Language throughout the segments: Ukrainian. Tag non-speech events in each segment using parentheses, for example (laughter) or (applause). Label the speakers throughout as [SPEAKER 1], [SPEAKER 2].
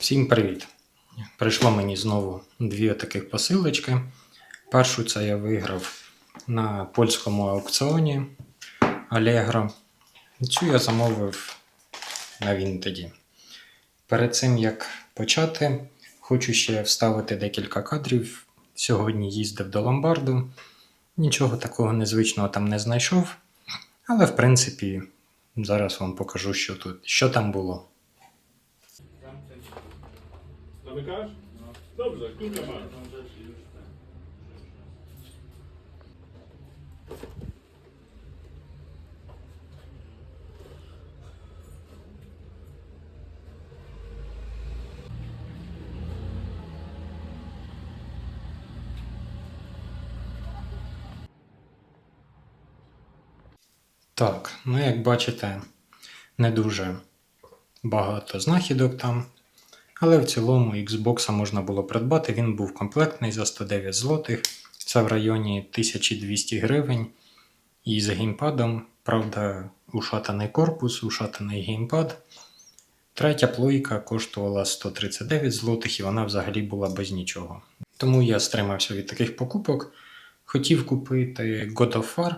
[SPEAKER 1] Всім привіт! Прийшло мені знову дві таких посилочки. Першу це я виграв на польському аукціоні Allegro. Цю я замовив на Vinted. Перед цим як почати, хочу ще вставити декілька кадрів. Сьогодні їздив до ломбарду. Нічого такого незвичного там не знайшов. Але в принципі, зараз вам покажу, що тут, що там було.
[SPEAKER 2] Zamykasz? Dobrze, klucza masz.
[SPEAKER 1] Так, ну як бачите, не дуже багато знахідок там. Але в цілому Xbox можна було придбати. Він був комплектний за 109 злотих. Це в районі 1200 гривень. І з геймпадом, правда, ушатаний корпус, ушатаний геймпад. Третя плойка коштувала 139 злотих і вона взагалі була без нічого. Тому я стримався від таких покупок. Хотів купити God of War.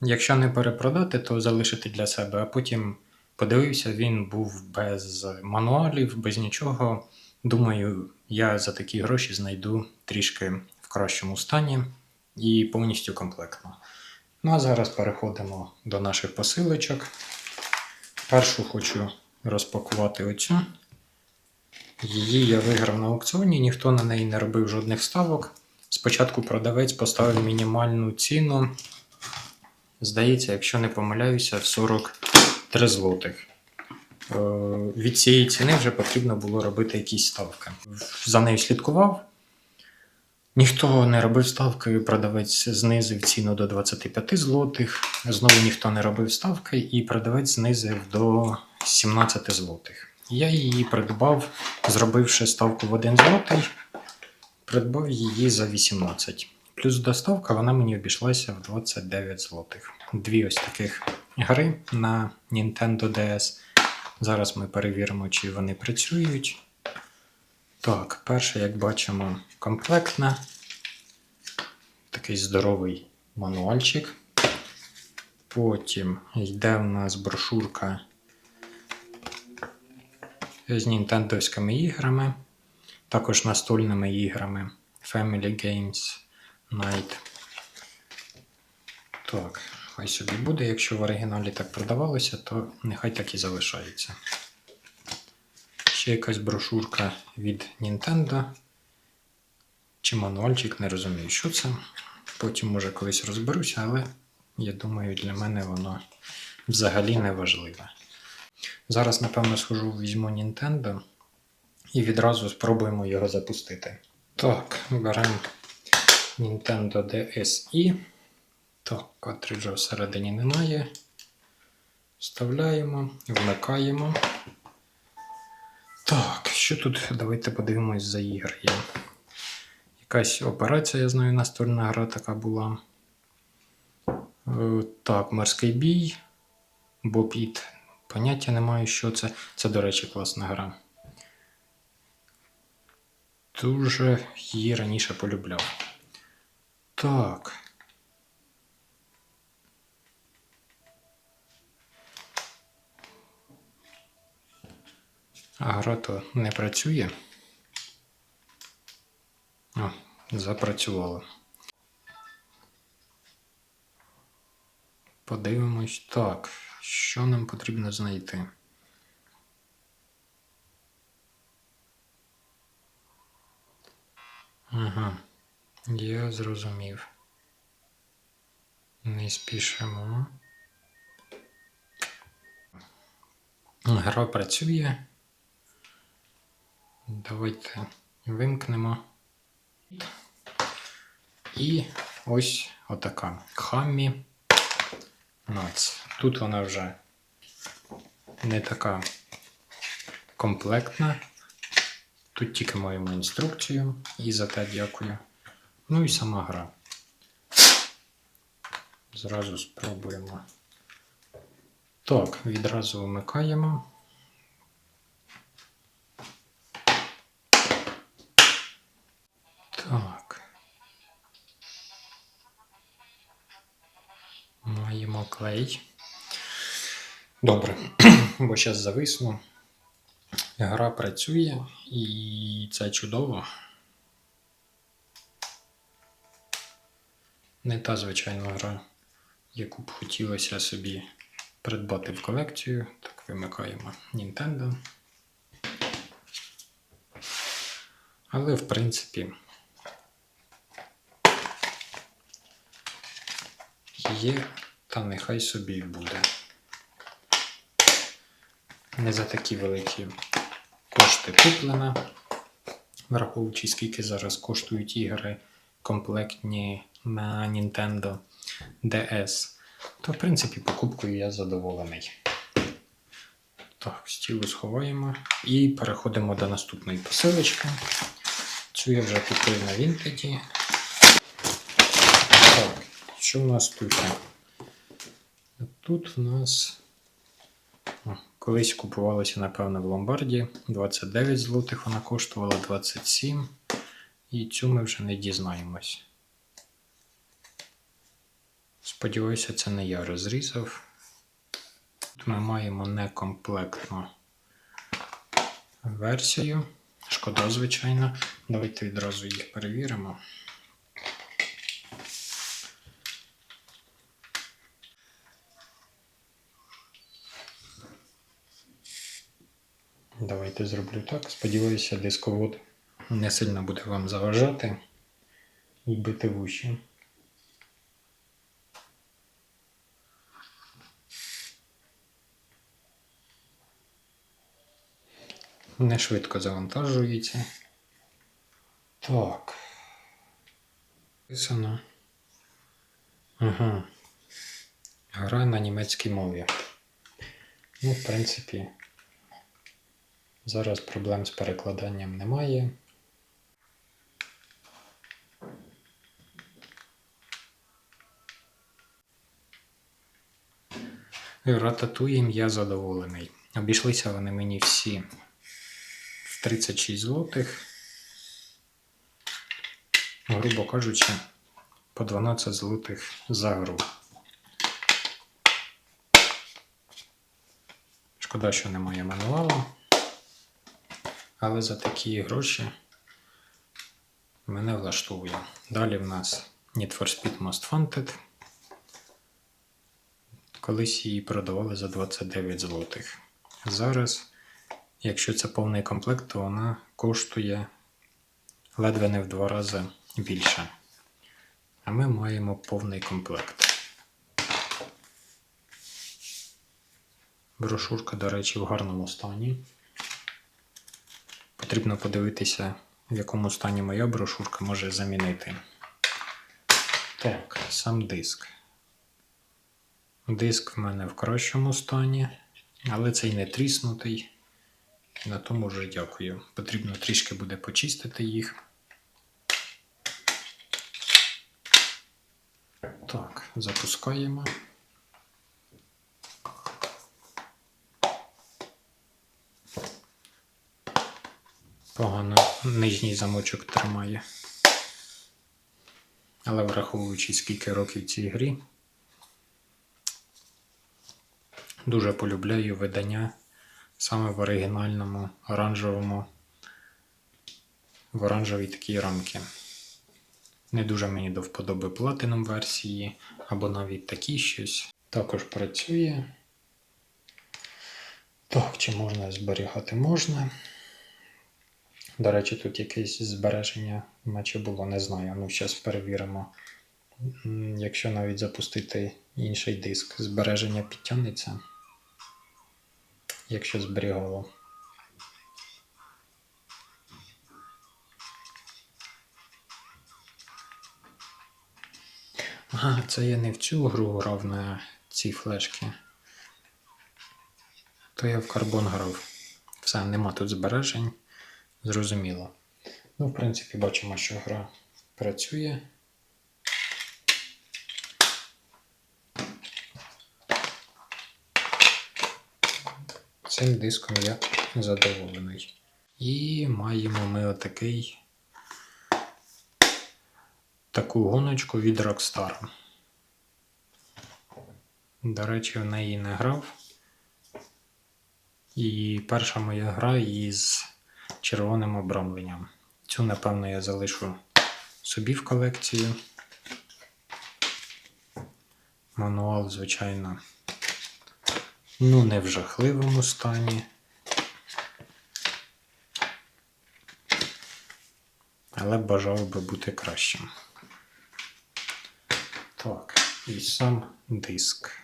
[SPEAKER 1] Якщо не перепродати, то залишити для себе, а потім подивився, він був без мануалів, без нічого. Думаю, я за такі гроші знайду трішки в кращому стані і повністю комплектно. Ну а зараз переходимо до наших посилочок. Першу хочу розпакувати оцю. Її я виграв на аукціоні, ніхто на неї не робив жодних ставок. Спочатку продавець поставив мінімальну ціну. Здається, якщо не помиляюся, 43 злотих. Е, Від цієї ціни вже потрібно було робити якісь ставки. За нею слідкував. Ніхто не робив ставки, продавець знизив ціну до 25 злотих. Знову ніхто не робив ставки, і продавець знизив до 17 злотих. Я її придбав, зробивши ставку в 1 злотий, придбав її за 18. Плюс доставка вона мені обійшлася в 29 злотих. Дві ось таких гри на Nintendo DS. Зараз ми перевіримо, чи вони працюють. Так, перше, як бачимо, комплектна. Такий здоровий мануальчик. Потім йде у нас брошурка з нінтендовськими іграми, також настольними іграми Family Games Night. Так, хай собі буде. Якщо в оригіналі так продавалося, то нехай так і залишається. Ще якась брошурка від Nintendo. Чи мануальчик, не розумію, що це. Потім, може, колись розберуся, але я думаю, для мене воно взагалі не важливе. Зараз, напевно, схожу, візьму Nintendo і відразу спробуємо його запустити. Так, беремо Nintendo DSi. Так, картриджа всередині немає. Вставляємо, вмикаємо. Так, що тут? Давайте подивимось за ігри. Є. Якась операція, я знаю, настольна гра така була. Е, Так, морський бій. Бопіт. Поняття не маю, що це. Це, до речі, класна гра. Дуже її раніше полюбляв. Так. А гра не працює. О, запрацювало. Подивимось. Так, що нам потрібно знайти? Ага, я зрозумів. Не спішимо. Гра працює. Давайте вимкнемо. І ось отака Хаммі Нац. Тут вона вже не така комплектна. Тут тільки маємо інструкцію і за те дякую. Ну і сама гра. Зразу спробуємо. Так, відразу вмикаємо. Клей. Добре, (clears throat) бо зараз зависну. Гра працює і це чудово. Не та звичайна гра, яку б хотілося собі придбати в колекцію. Так, вимикаємо Nintendo. Але в принципі є, та нехай собі буде. Не за такі великі кошти куплена, враховуючи скільки зараз коштують ігри комплектні на Nintendo DS, то в принципі покупкою я задоволений. Так, стілу сховаємо і переходимо до наступної посилочки. Цю я вже купив на Вінтеді. Так, що в нас тут? Тут в нас колись купувалося, напевно, в ломбарді. 29 злотих вона коштувала 27. І цю ми вже не дізнаємось. Сподіваюся, це не я розрізав. Тут ми маємо некомплектну версію. Шкода, звичайно. Давайте відразу їх перевіримо. Давайте зроблю так. Сподіваюся, дисковод не сильно буде вам заважати і бити в уші. Не швидко завантажується. Так. Написано. Ага. Гра на німецькій мові. Ну, в принципі, зараз проблем з перекладанням немає. Рататуєм я задоволений. Обійшлися вони мені всі в 36 злотих. Грубо кажучи, по 12 злотих за гру. Шкода, що немає мануалу. Але за такі гроші мене влаштовує. Далі в нас Need for Speed Most Wanted. Колись її продавали за 29 злотих. Зараз, якщо це повний комплект, то вона коштує ледве не в два рази більше. А ми маємо повний комплект. Брошурка, до речі, в гарному стані. Потрібно подивитися, в якому стані моя брошурка може замінити. Так, сам диск. Диск в мене в кращому стані, але цей не тріснутий. На тому вже дякую. Потрібно трішки буде почистити їх. Так, запускаємо. Погано нижній замочок тримає. Але враховуючи скільки років цій грі, дуже полюбляю видання саме в оригінальному оранжевому, в оранжевій такій рамці. Не дуже мені до вподоби Platinum версії, або навіть такі щось. Також працює. Так, чи можна зберігати можна. До речі, тут якесь збереження, наче було, не знаю. Ну, зараз перевіримо. Якщо навіть запустити інший диск, збереження підтягнеться. Якщо зберігало. Ага, це я не в цю гру грав на ці флешки. То я в карбон грав. Все, нема тут збережень. Зрозуміло. Ну, в принципі, бачимо, що гра працює. Цим диском я задоволений. І маємо ми отакий таку гоночку від Rockstar. До речі, в неї не грав. І перша моя гра із червоним обрамленням. Цю, напевно, я залишу собі в колекцію. Мануал, звичайно, ну, не в жахливому стані. Але бажав би бути кращим. Так, і сам диск.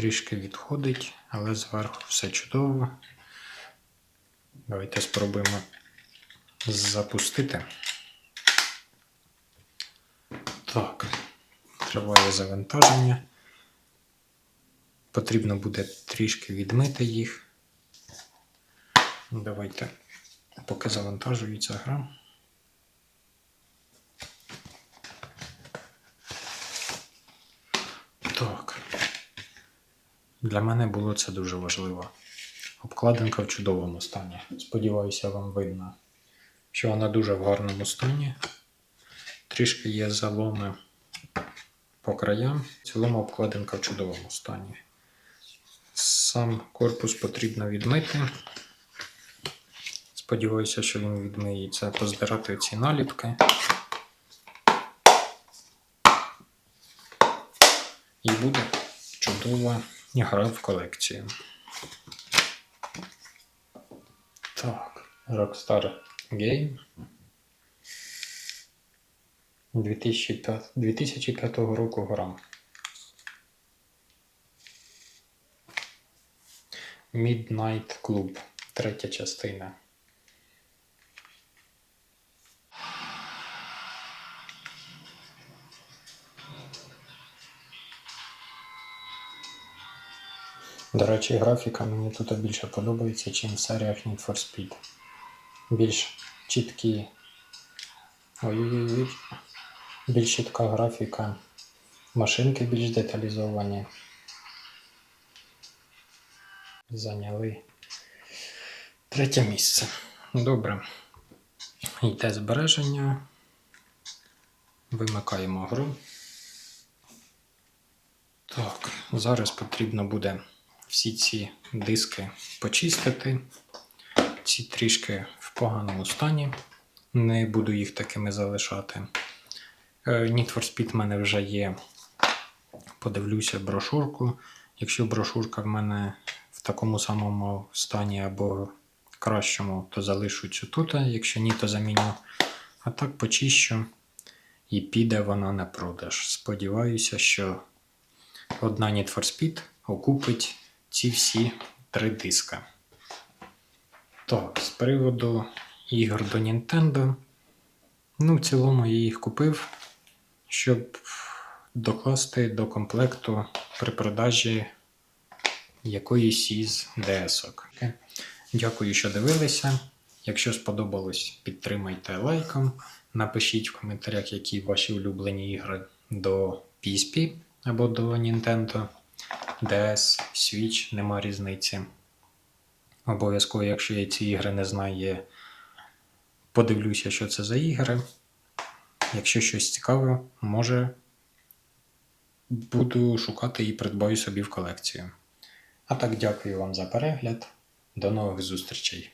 [SPEAKER 1] Трішки відходить, але зверху все чудово. Давайте спробуємо запустити. Так, триває завантаження. Потрібно буде трішки відмити їх. Давайте, поки завантажується гра. Так. Для мене було це дуже важливо. Обкладинка в чудовому стані. Сподіваюся, вам видно, що вона дуже в гарному стані. Трішки є заломи по краям. В цілому обкладинка в чудовому стані. Сам корпус потрібно відмити. Сподіваюся, що він відмиється, поздирати ці наліпки. І буде чудова гра в колекцію. Так, Rockstar Game. 2005, 2005 року гра. Midnight Club. Третя частина. До речі, графіка мені тут більше подобається, ніж в серіях Need for Speed. Більш чіткі. Ой-ой-ой. Більш чітка графіка. Машинки більш деталізовані. Зайняли третє місце. Добре. Йде збереження. Вимикаємо гру. Так, зараз потрібно буде всі ці диски почистити. Ці трішки в поганому стані. Не буду їх такими залишати. Е, Need for Speed в мене вже є. Подивлюся брошурку. Якщо брошурка в мене в такому самому стані або кращому, то залишу цю тут. Якщо ні, то заміню. А так почищу і піде вона на продаж. Сподіваюся, що одна Need for Speed окупить ці всі три диска. Так, з приводу ігор до Nintendo. Ну, в цілому я їх купив, щоб докласти до комплекту при продажі якоїсь із DS-ок. Дякую, що дивилися. Якщо сподобалось, підтримайте лайком. Напишіть в коментарях, які ваші улюблені ігри до PSP або до Nintendo. DS, Switch, нема різниці. Обов'язково, якщо я ці ігри не знаю, подивлюся, що це за ігри. Якщо щось цікаве, може буду шукати і придбаю собі в колекцію. А так, дякую вам за перегляд. До нових зустрічей!